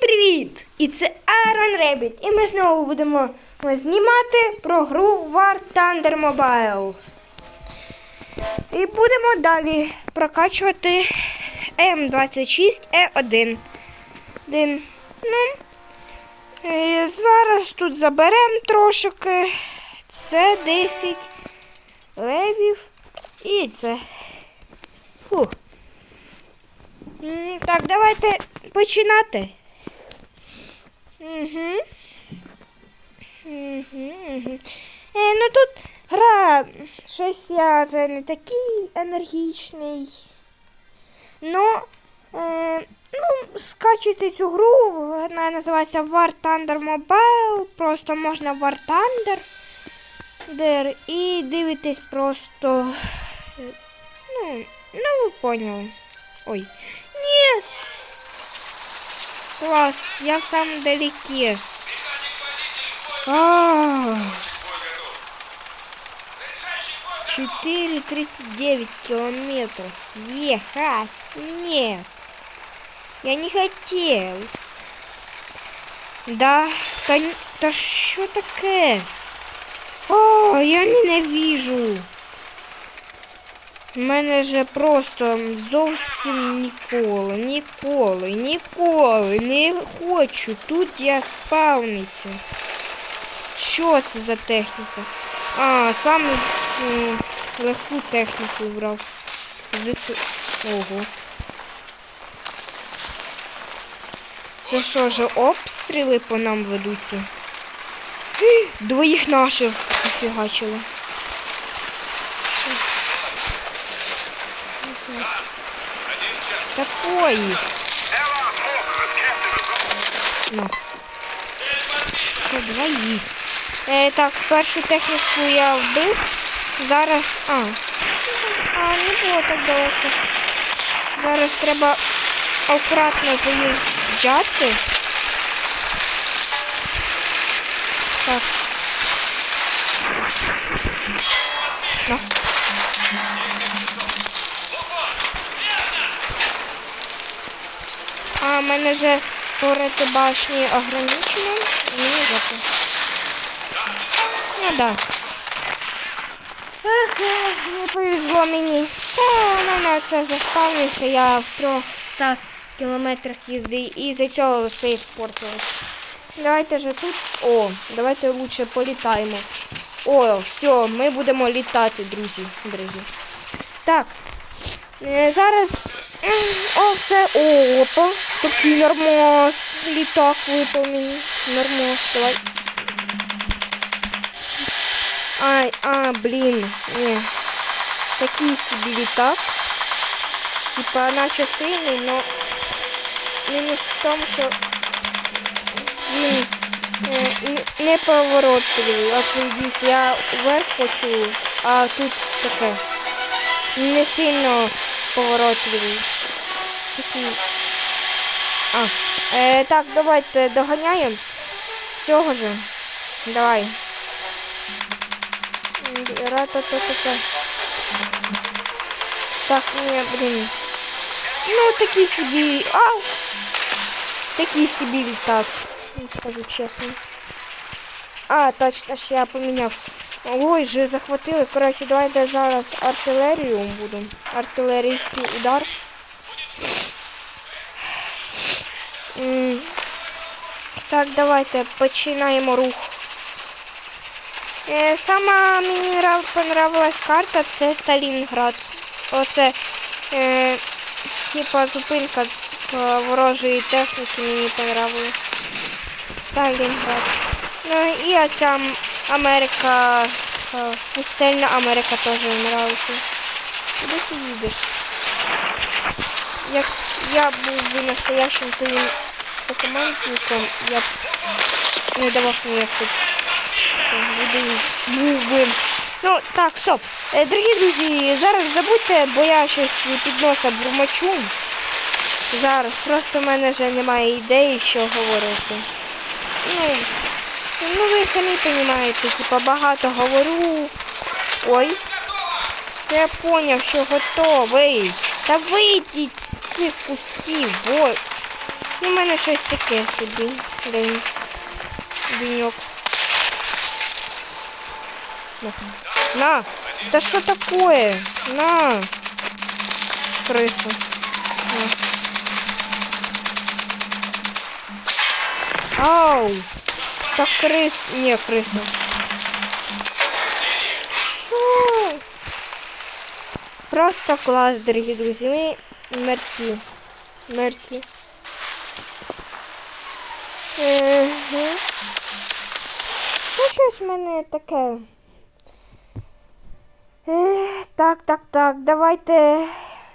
привіт! І це Iron Rabbit. І ми знову будемо знімати про гру War Thunder Mobile. І будемо далі прокачувати М26Е1. Ну, і зараз тут заберемо трошки. Це 10 левів. І це. Фух. Так, давайте починати. Угу. Е, ну тут гра щось я вже не такий енергічний. Ну, е, ну, скачуйте цю гру, вона називається War Thunder Mobile. Просто можна War Thunder. Дер, і дивитесь просто. Ну, ну ви поняли. Ой. Ні. Клас, я в самом далеке. А, 4,39 километров. Ехать. Нет. Я не хотел. Да, н- та що таке? О, я ненавижу. У мене же просто зовсім ніколи, ніколи, ніколи не хочу. Тут я спавниться. Що це за техніка? А, саме легку техніку брав. ЗСУ. Ого. Це що ж, обстріли по нам ведуться? Двоїх наших зафігачили. Такої. Ну. Це двоїх. Е, так, першу техніку я вбив. Зараз. А. А, не було так далеко. Зараз треба акуратно заїжджати. Так. Мене же порити башні ограничено. Мені жопу. Ну да. Ех, ех, не повезло мені. Та, ну, на це заспавнився, я в 300 кілометрах їзди і за цього все і. Давайте же тут. О, давайте лучше політаємо. О, все, ми будемо літати, друзі, дорогі. Так. Е, Зараз. О, все. Опа. Такий нормоз. Літак випав мені. Нормоз, давай. Ай, а, блін. Ні. Такий собі літак. Типа, наче сильний, но мінус в тому, що він е, н- не поворотливий. От я вверх хочу, а тут таке. Не сильно поворотливий. Такий. А. Е, так, давайте доганяємо. Цього же. Давай. Ра-та-та-та-та. Так, ні, блін. Ну, такий собі. Ау! Такий собі літак, скажу чесно. А, точно ж я поміняв. Ой, вже захватили. Коротше, давайте зараз артилерію буду. Артилерійський удар. Так, давайте починаємо рух. Е, Сама мені понравилась карта, це Сталінград. Оце е, типа зупинка е, ворожої техніки мені понравилась. Сталінград. Ну і оця Америка, е, пустельна Америка теж нравиться. Куди ти їдеш? Як я був би настоящим твоїм сокомандником, я б не давав місто. Буду, був. Ну, так, стоп. Е, Дорогі друзі, зараз забудьте, бо я щось під носа бурмочу. Зараз просто в мене вже немає ідеї, що говорити. Ну, ну ви самі розумієте, типа багато говорю. Ой. Я поняв, що готовий. Та вийдіть з цих кустів, бо в мене щось таке собі. День. Деньок. На. На! Да що такое? На! Крису. На. Ау! Так крис... Не, криса. Що? Просто клас, дорогі друзі. Ми мертві. Мертві. Угу. Ну, щось в мене таке. Е, так, так, так, давайте.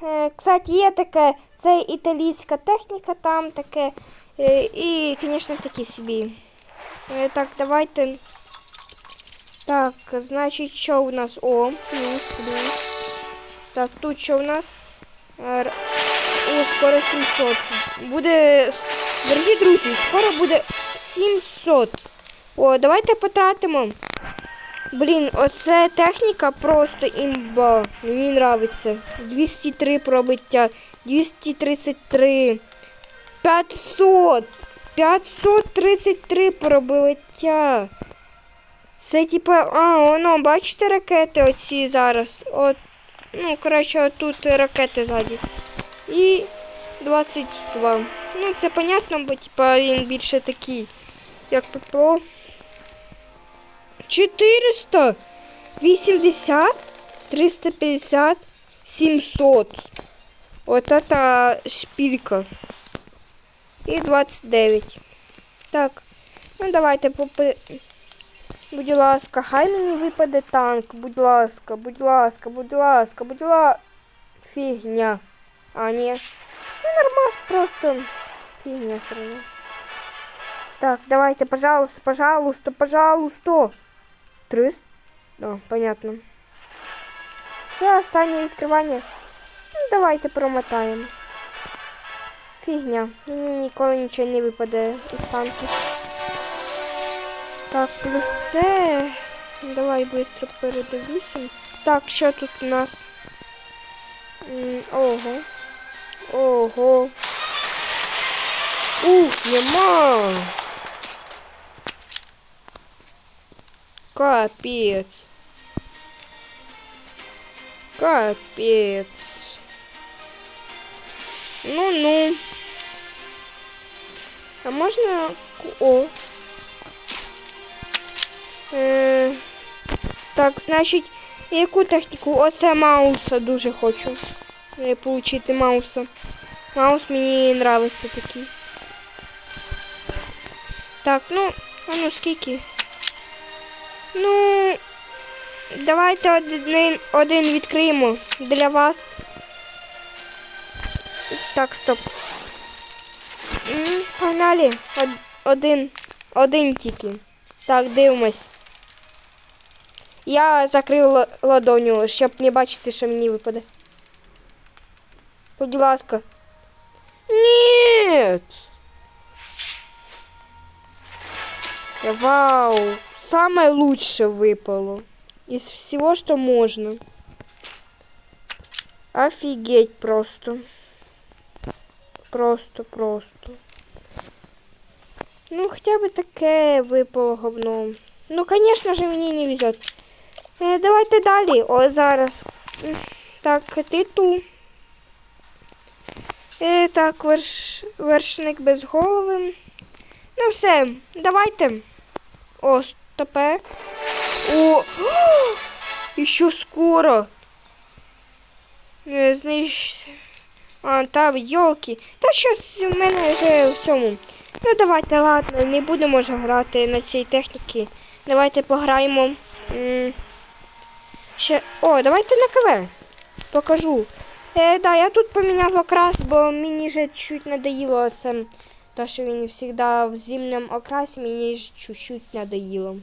Е, кстати, є таке, це італійська техніка там таке. Е, і, звісно, такі собі. Е, так, давайте. Так, значить, що у нас? О, плюс, плюс. Так, тут що у нас? О, скоро 700. Буде. Дорогі друзі, скоро буде 700. О, давайте потратимо. Блін, оце техніка просто імба. Мені нравиться. 203 пробиття, 233, 500, 533 пробиття. Це типа, а, воно, бачите ракети оці зараз. От, ну, коротше, тут ракети ззаді. І 22. Ну, це понятно, бо типа він більше такий, як ППО. 400, 80, 350, 700. От это шпилька. І 29. Так. Ну давайте попи. Будь ласка, хай мені випаде танк. Будь ласка, будь ласка, будь ласка, будь ласка. Фігня. А, ні. Ну, нормас просто. Фигня все равно. Так, давайте, пожалуйста, пожалуйста, пожалуйста. Триста? Да, понятно. Все, останнє відкривання. Ну, давайте промотаємо. Фігня. Мені ніколи нічого не випаде із танків. Так, плюс це. Давай швидко передивлюся. Так, що тут у нас? Ого. Ого. Уф, нема. Капец. Капец. Ну-ну. А можна... О. Е, так, значить, яку техніку? Оце Мауса дуже хочу. е, Получити Мауса. Маус мені нравиться такий. Так, ну, а ну скільки? Ну, давайте один, один відкриємо для вас. Так, стоп. Погнали. Од- Один. Один тільки. Так, дивимось. Я закрив ла- ладоню, щоб не бачити, що мені випаде. Будь ласка. Нет. Вау. Самое лучшее выпало. Из всего, что можно. Офигеть просто. Просто, просто. Ну, хотя бы таке випало говно. Ну, конечно же, мені не везет. Е, давайте далі. О, зараз. Так, ти ту. Е, так, верш... вершник без голови. Ну, все, давайте. О, стопе. О! І що скоро? Не знищ. А, та йолки. Та щось в мене вже в цьому. Ну давайте, ладно, не будемо вже грати на цій техніці. Давайте пограємо. Ще. О, давайте на КВ. Покажу. Е, да, я тут поміняв окрас, бо мені вже чуть надоїло це. То, що він завжди в зимному окрасі, мені ж чуть-чуть надоїло.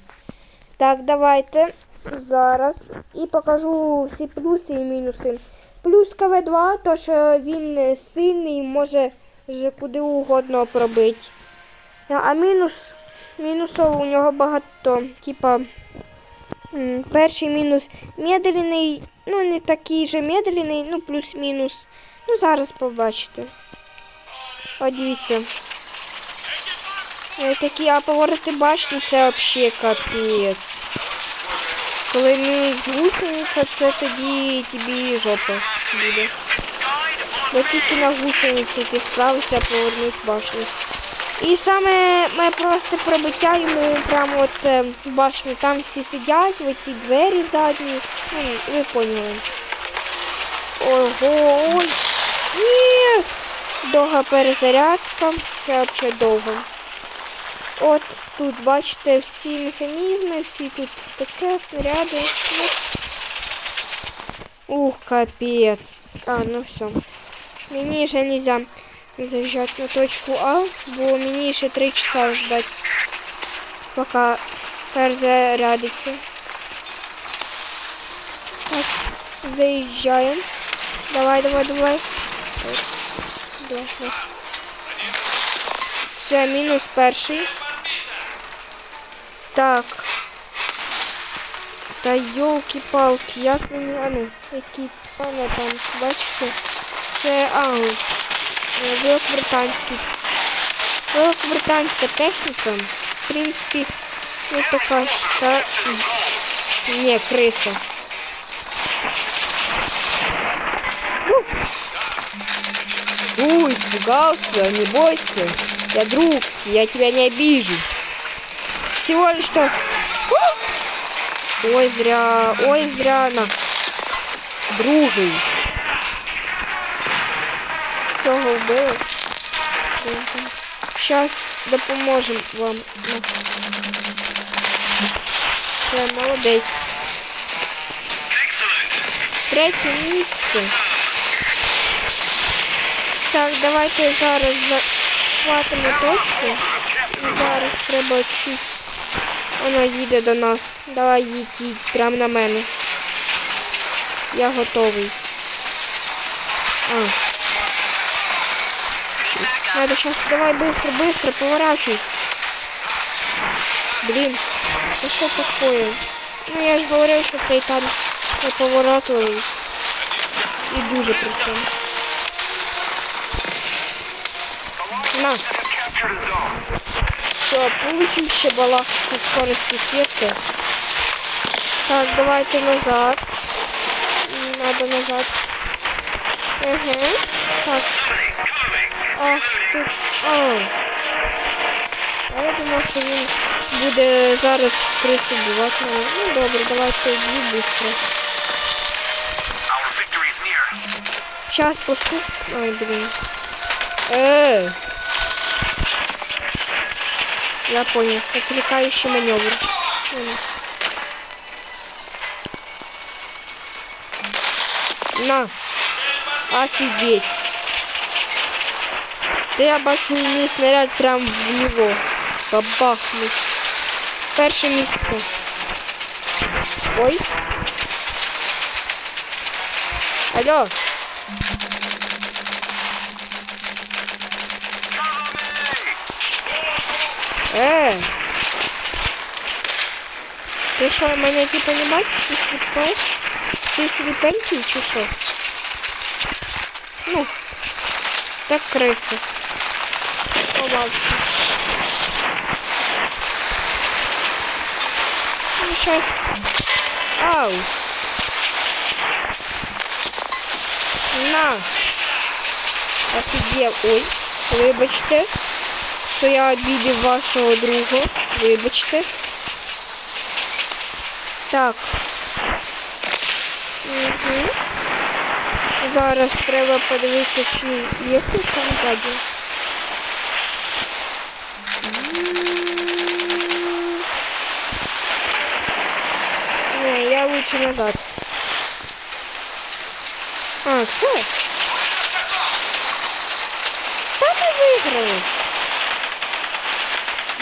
Так, давайте зараз і покажу всі плюси і мінуси. Плюс КВ2, то що він сильний, може вже куди угодно пробити. А мінус, мінусів у нього багато. Типа, перший мінус медленний, ну не такий же медленний, ну плюс-мінус. Ну зараз побачите. О, дивіться. Е, Такі, а повороти башні це взагалі капець. Коли мінус гусениця, це тоді тобі жопа буде. Бо тільки на гусениці ти справишся повернути башню. І саме моє просто пробиття йому прямо оце в башню. Там всі сидять, в оці двері задні. Ну, ви поняли. Ого, ой. Ні. Довга перезарядка. Це взагалі довго. От тут бачите всі механізми, всі тут таке, снаряди. Ух, капець. А, ну все. Мені вже нельзя заїжджати на точку А, бо мені ще 3 часа ждать, поки перезарядиться. Так, заїжджаємо. Давай, давай, давай. Так, Дошли. Все, мінус перший. Так. Та йолки-палки, як мені, а ну, які пане там, бачите? Це, а, е, великобританський. Великобританська техніка, в принципі, не така ж, та... Не, криса. Фу, испугался, не бойся. Я друг, я тебя не обижу. Всего лишь что... Ой, зря, ой, зря на. Другий. Цього вбили. Зараз допоможемо вам. Все, молодець. Третє місце. Так, давайте зараз захватимо точку. І зараз треба чуть. Вона їде до нас. Давай їдь, їдь прямо на мене. Я готовий. А. Надо сейчас, давай быстро, быстро, поворачивай. Блин, ну что такое? Ну я же говорил, что цей танк поворотливий. І дуже причому. На. Все, получим чебалак со скоростью света. Так, давайте назад. Надо назад. Угу. Так. Ах ти. А. А я думав, що він буде зараз крису бувати. Ну добре, давайте вб'ю швидко. Сейчас пуску. Ой, блин. Э, Я понял. Отвлекающий маневр. На. Офигеть. Та я бачу мій снаряд прям в нього. Бабахнуть. Перше місце. Ой. Алло. Э, Ти що, мене типу не бачиш? Ти сліпеш? Ти сліпенький чи що? Ну, так криса. Сховався. Ну, щас. ау. На. Офігел. Ой, вибачте, що я обідів вашого друга. Вибачте. Так. Угу. Зараз треба подивитися, чи є хтось там ззаді. Лучше назад. А, все. Та ми виграли.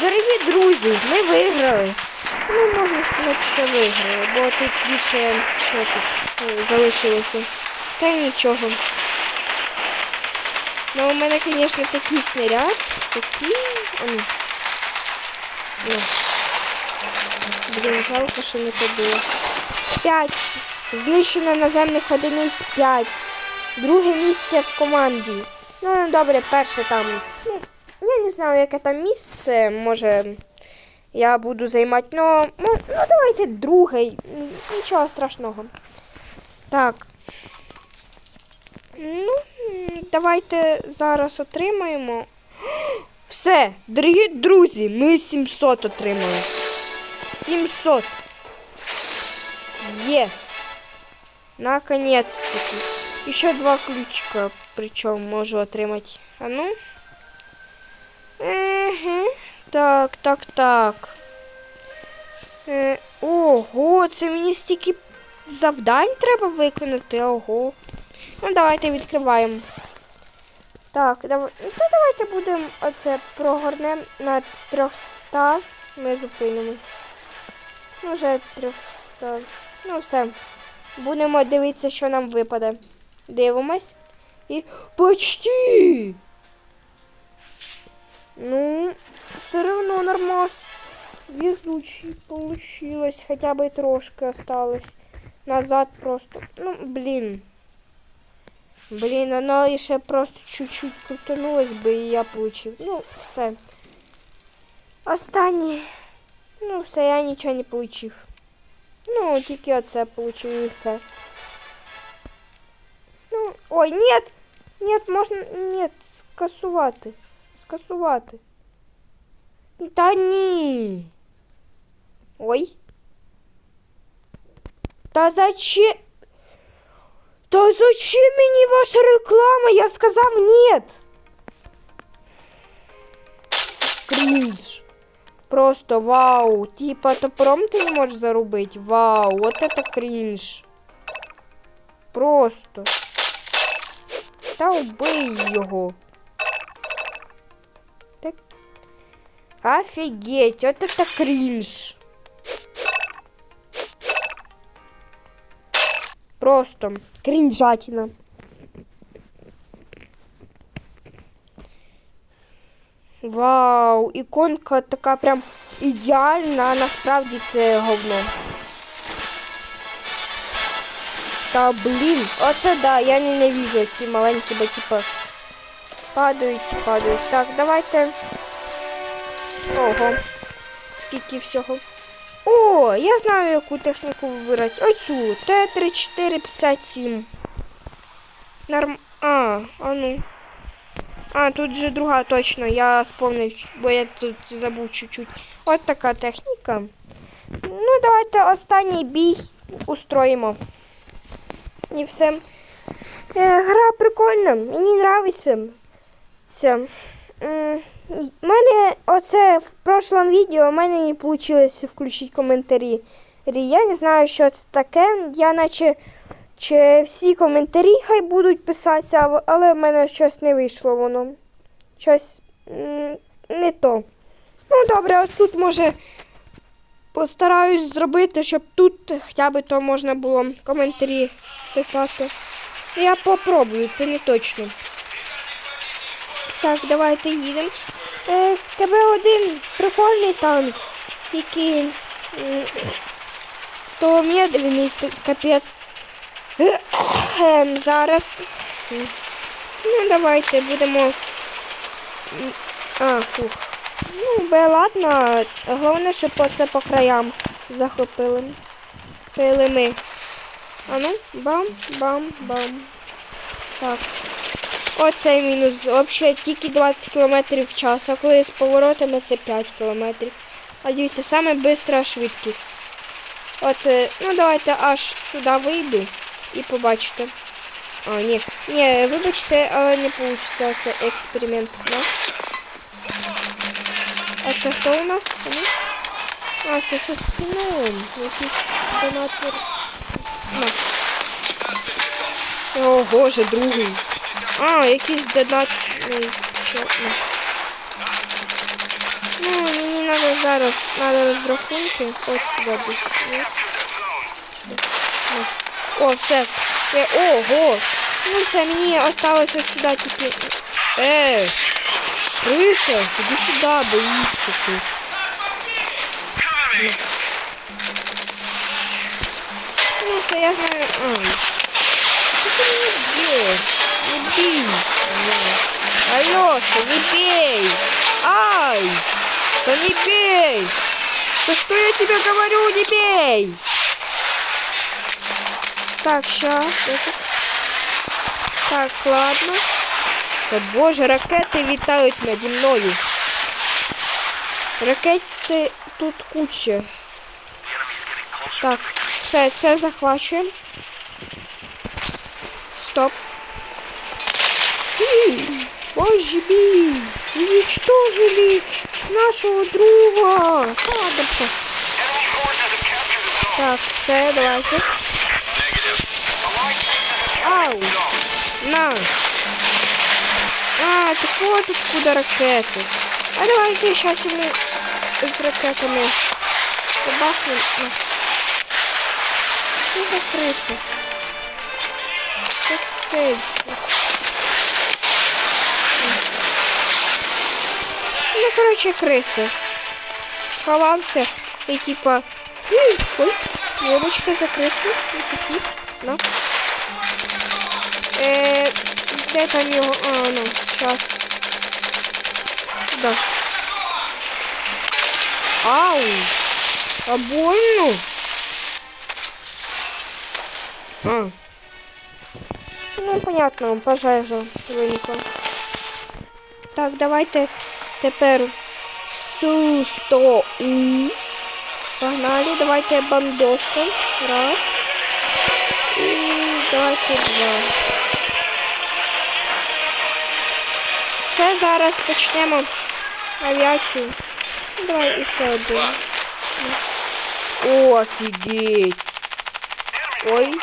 Дорогі друзі, ми виграли. Ну, можна сказати, що виграли, бо тут більше що тут е, залишилося. Та й нічого. Ну, у мене, звісно, такий снаряд, такий. Ну. Блін, жалко, що не побило. П'ять. Знищено наземних одиниць 5. Друге місце в команді. Ну, добре, перше там. Ну, Я не знаю, яке там місце. Може, я буду займати. Ну, ну давайте другий. Н- Нічого страшного. Так. Ну, давайте зараз отримаємо. Все, дорогі друзі, ми 700 отримали. 700. Є. Наконец-таки. Еще два ключика, причем можу отримати. А ну. Угу. Так, так, так. Е, ого, це мені стільки завдань треба виконати. Ого. Ну, давайте відкриваємо. Так, давай, ну, то давайте будемо оце прогорнемо на 300. Ми зупинимось. Вже 300. Ну, все. Будемо дивитися, що нам випаде. Дивимось. І. Почти! Ну, все одно нормас. Везучий получилось. Хотя бы трошки осталось. Назад просто. Ну, блин. Блин, оно еще просто чуть-чуть крутанулось бы, и я получил. Ну, все. Останній. Ну, все, я нічого не получив. Ну, тільки оце получив і все. Ну, ой, нет! Нет, можна. Нет, скасувати. Скасувати. Та ні. Ой. Та зачем? Та зачем мені ваша реклама? Я сказав нет. Крінж. Просто вау. Типа топором ти не можеш заробити. Вау, вот это крінж. Просто. Та убий його. Так. Офигеть, вот это кринж. Просто кринжатина. Вау, іконка така прям ідеальна, а насправді це говно. Та блін, оце да, я ненавижу ці маленькі, бо типа падають, падають. Так, давайте. Ого. Скільки всього. О, я знаю, яку техніку вибирати. Оцю. Т-3457. Норм. А, а ну. А, тут же друга точно, я сповнив, бо я тут забув чуть-чуть. От така техніка. Ну, давайте останній бій устроїмо. І все. Е, гра прикольна, мені подобається. Це. У мене оце в прошлому відео у мене не вийшло включити коментарі. Я не знаю, що це таке. Я наче чи всі коментарі хай будуть писатися, але в мене щось не вийшло воно. Щось не то. Ну добре, от тут може постараюсь зробити, щоб тут хоча б то можна було коментарі писати. Я попробую, це не точно. Так, давайте їдемо. Е, КБ-1 прикольний танк, м, то медленний капець. Ем, зараз. Ну, давайте будемо. А, фух. Ну, бе, ладно. Головне, щоб оце по краям захопили. Пили ми. А ну, бам, бам, бам. Так. Оцей мінус. Взагалі тільки 20 км в час, а коли з поворотами це 5 км. А дивіться, саме швидкість. От, е, ну давайте аж сюди вийду і побачите. А, ні. Ні, вибачте, але не вийде це експеримент, да? А це хто у нас? А, ну? А, це со спином. Якийсь донатор. На. О, боже, другий. А, якийсь донатний чорний. Ну, мені треба зараз, треба розрахунки. От сюди десь. Ні? Ну. О, все. Я, ого! Ну все, мені осталось от сюди тільки. Е! Криса, іди сюди, боїшся ти. Ну. Ну все, я знаю. Ай. Що ти мені б'єш? Не бей. Алёша, не бей. Ай. Да не бей. Да что я тебе говорю, не бей. Так, сейчас. Так, ладно. Та боже, ракети літають наді мною. Ракети тут куча. Так, все, це захвачуємо. Стоп. Боже мій, уничтожили нашого друга. Ладно. Так, все, давайте. Negative. Ау, на. А, так вот откуда ракети. А давайте сейчас ему з ракетами побахнем. На. Що за криса? Як сельці. Ну, короче, криса. Сховався і типа. «Ой, Ой, вибачте за крису. Не хотів. На. Е, де там його? А, ну, сейчас. Сюда. Ау. А больно? А, Ну, понятно, пожежа виникла. Так, давайте тепер су 100 у. Погнали, давайте бомбежка. Раз. І давайте два. Все, зараз почнемо авіацію. Ну, Давай іще один. о, офигеть. Ой,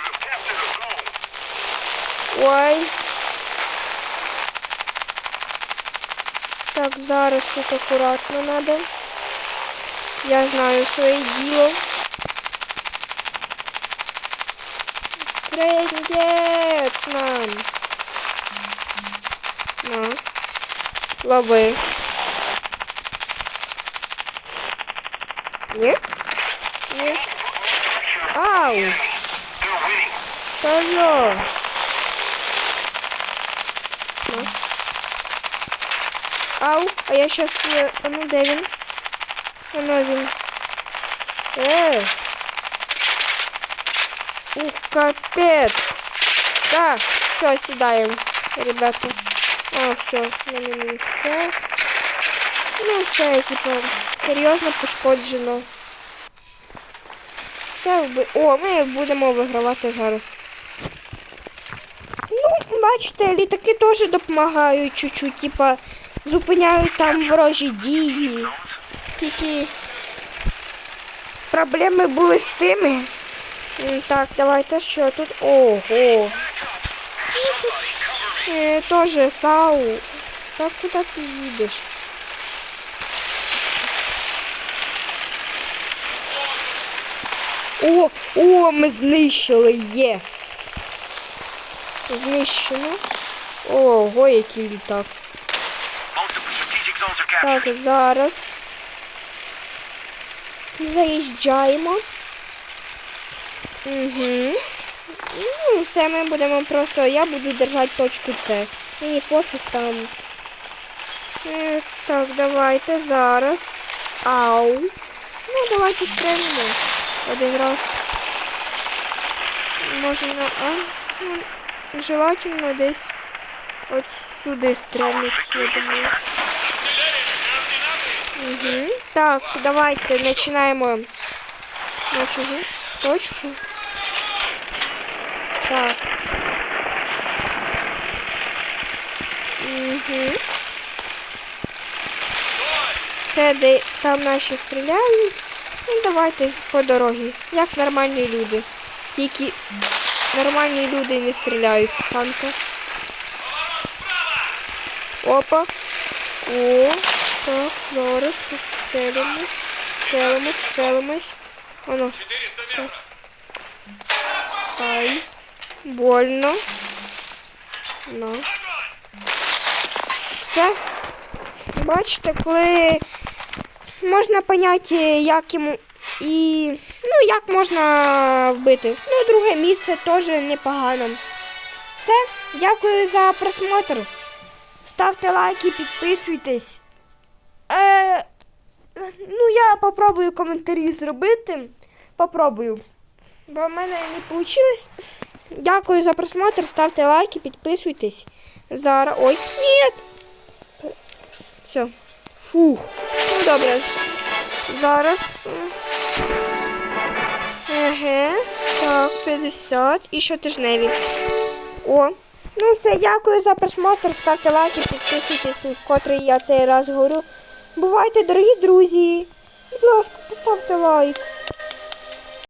Ой. Так, зараз тут акуратно надо. Я знаю своє діло. Трендець нам. На. Лови. не? Ні. Ау, They're winning. та. Ау, а я е, А ну де він? Воно він. Э. Ух, капец. Так, все, сідаємо, ребята. А, все, на місце. Ну, все, типу, серйозно пошкоджено. Все, вби- о, ми будемо вигравати зараз. Ну, бачите, літаки теж допомагають чуть-чуть, типа, зупиняють там ворожі дії. Тільки проблеми були з тими. Так, давайте що тут? Ого. Е, тоже САУ. Так куди ти їдеш? О, о, ми знищили є. Знищено. Ого, який літак. Так, зараз. Заїжджаємо. Угу. Ну, все, ми будемо просто. Я буду держати точку С. Мені пофіг там. Е, так, давайте зараз. Ау. Ну, давайте стрельнемо. Один раз. Можна. А? Ну, желательно десь от сюди стрельнути, я думаю. Угу. Так, давайте починаємо на чужу точку. Так. Угу. Все, де там наші стріляють. Ну, давайте по дорозі. Як нормальні люди. Тільки нормальні люди не стріляють з танка. Опа. О, так, зараз тут целимось. Целимось, целимось. Воно. Все. Больно. Ну. Все. Бачите, коли можна поняти, як йому і. Ну, як можна вбити. Ну, друге місце теж непогано. Все, дякую за просмотр. Ставте лайки, підписуйтесь. Е, ну, я попробую коментарі зробити. Попробую. Бо в мене не вийшло. Дякую за просмотр. Ставте лайки, підписуйтесь. Зараз. Ой, ні. Все. Фух. Ну добре. Зараз. Еге. Так, 50. І щотижневі. О. Ну все, дякую за просмотр. Ставте лайки, підписуйтесь, вкотре я цей раз говорю. Бувайте, дорогі друзі. Будь ласка, поставте лайк.